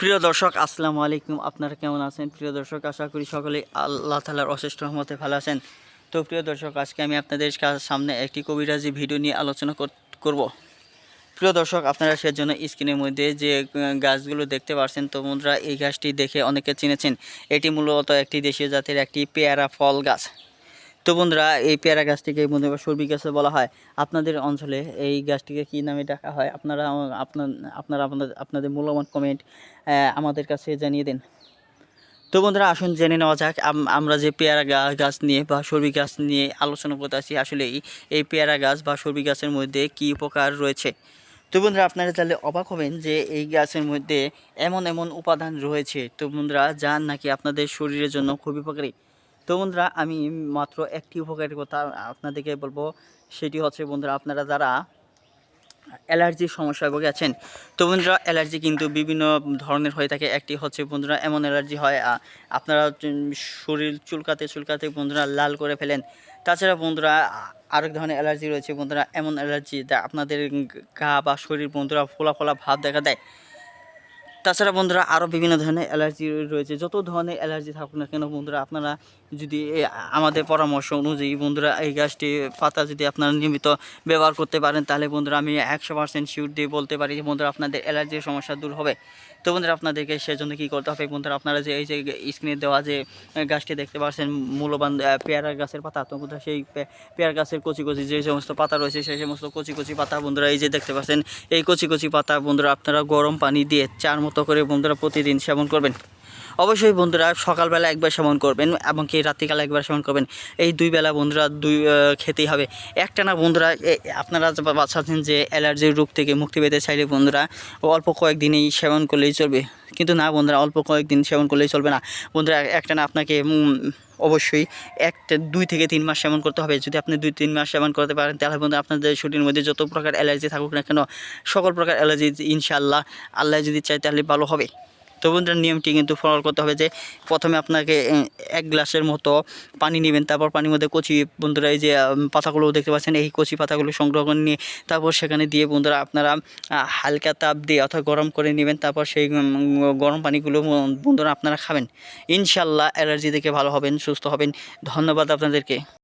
প্রিয় দর্শক, আসসালামু আলাইকুম। আপনারা কেমন আছেন? প্রিয় দর্শক, আশা করি সকলেই আল্লাহ তালার অশেষ রহমতে ভালো আছেন। তো প্রিয় দর্শক, আজকে আমি আপনাদের সামনে একটি কবিরাজি ভিডিও নিয়ে আলোচনা কর- করব। প্রিয় দর্শক, আপনারা সেজন্য স্ক্রিনের মধ্যে যে গাছগুলো দেখতে পাচ্ছেন তো বন্ধুরা এই গাছটি দেখে অনেকে চিনেছেন। এটি মূলত একটি দেশীয় জাতের একটি পেয়ারা ফল গাছ। তো বন্ধুরা, এই পেয়ারা গাছটিকে বন্ধুরা সর্বি গাছে বলা হয়। আপনাদের অঞ্চলে এই গাছটিকে কী নামে ডাকা হয়? আপনারা, আপনার, আপনারা আপনাদের আপনাদের মূল্যবান কমেন্ট আমাদের কাছে জানিয়ে দিন। তো বন্ধুরা, আসুন জেনে নেওয়া যাক আমরা যে পেয়ারা গাছ নিয়ে বা সর্বি গাছ নিয়ে আলোচনা করতে আছি আসলে এই- পেয়ারা গাছ বা সর্বি গাছের মধ্যে কী উপকার রয়েছে? তো বন্ধুরা, আপনারা তাহলে অবাক হবেন যে এই গাছের মধ্যে এমন এমন উপাদান রয়েছে। তো বন্ধুরা যা নাকি আপনাদের শরীরের জন্য খুবই উপকারী। তো বন্ধুরা, আমি মাত্র একটি উপকারের কথা আপনাদেরকে বলব। সেটি হচ্ছে বন্ধুরা, আপনারা যারা অ্যালার্জির সমস্যায় ভোগে আছেন, তো বন্ধুরা, অ্যালার্জি কিন্তু বিভিন্ন ধরনের হয়ে থাকে। একটি হচ্ছে বন্ধুরা, এমন অ্যালার্জি হয় আপনারা শরীর চুলকাতে চুলকাতে বন্ধুরা লাল করে ফেলেন। তাছাড়া বন্ধুরা, আরেক ধরনের অ্যালার্জি রয়েছে বন্ধুরা, এমন অ্যালার্জি যা আপনাদের গা বা শরীর বন্ধুরা ফোলা ফোলা ভাব দেখা দেয়। তাছাড়া বন্ধুরা আরও বিভিন্ন ধরনের অ্যালার্জি রয়েছে। যত ধরনের অ্যালার্জি থাকুক না কেন বন্ধুরা, আপনারা যদি আমাদের পরামর্শ অনুযায়ী বন্ধুরা এই গাছটি পাতা যদি আপনারা নিয়মিত ব্যবহার করতে পারেন, তাহলে বন্ধুরা আমি একশো পার্সেন্ট শিওর দিয়ে বলতে পারি যে বন্ধুরা আপনাদের অ্যালার্জির সমস্যা দূর হবে। তো বন্ধুরা আপনাদেরকে সেজন্য কী করতে হবে বন্ধুরা, আপনারা যে এই যে স্ক্রিনে দেওয়া যে গাছটি দেখতে পাচ্ছেন, মূল্যবান পেয়ারা গাছের পাতা, তো বন্ধুরা সেই পেয়ারা গাছের কচি কচি যে সমস্ত পাতা রয়েছে, সেই সমস্ত কচি কচি পাতা বন্ধুরা এই যে দেখতে পাচ্ছেন, এই কচি কচি পাতা বন্ধুরা আপনারা গরম পানি দিয়ে চার মতো করে বন্ধুরা প্রতিদিন সেবন করবেন। অবশ্যই বন্ধুরা সকালবেলা একবার সেবন করবেন এবং কি রাত্রিকালে একবার সেবন করবেন। এই দুই বেলা বন্ধুরা দুই খেতেই হবে। একটা না বন্ধুরা আপনারা যে বা- যে অ্যালার্জির রোগ থেকে মুক্তি পেতে চাইলে বন্ধুরা অল্প কয়েকদিনেই সেবন করলেই চলবে। কিন্তু না বন্ধুরা, অল্প কয়েকদিন সেবন করলেই চলবে না। বন্ধুরা, একটা না আপনাকে অবশ্যই একটা দুই থেকে তিন মাস সেবন করতে হবে। যদি আপনি দুই, তিন মাস সেবন করতে পারেন, তাহলে বন্ধু আপনাদের শরীরের মধ্যে যত প্রকার অ্যালার্জি থাকুক না কেন, সকল প্রকার অ্যালার্জি ইনশাআল্লাহ, আল্লাহ যদি চাই তাহলে ভালো হবে। তো বন্ধুরা, নিয়মটি কিন্তু ফলো করতে হবে যে প্রথমে আপনাকে এক গ্লাসের মতো পানি নেবেন, তারপর পানির মধ্যে কচি, বন্ধুরা এই যে পাতাগুলো দেখতে পাচ্ছেন, এই কচি পাতাগুলো সংগ্রহ করে নিয়ে তারপর সেখানে দিয়ে বন্ধুরা আপনারা হালকা তাপ দিয়ে অর্থাৎ গরম করে নেবেন, তারপর সেই গরম পানিগুলো বন্ধুরা আপনারা খাবেন। ইনশাল্লাহ অ্যালার্জি থেকে ভালো হবেন, সুস্থ হবেন। ধন্যবাদ আপনাদেরকে।